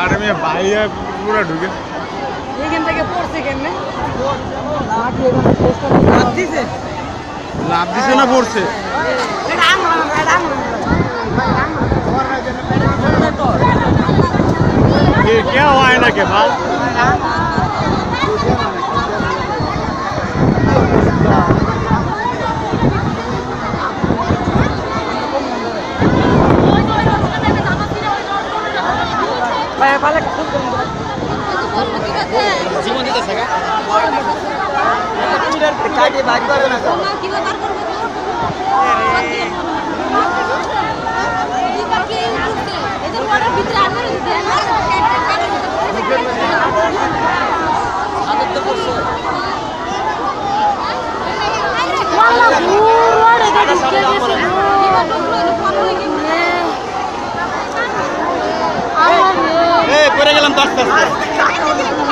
আরে ভাইয়া পুরো ঢুকে। এখান থেকে পড়ছে কেমনে? লাভ দিছে? লাভ দিছে না পড়ছে? কে কে হয় না কে ভাই? ভালো খুব কাটে ভাগ করে না আস্তে আস্তে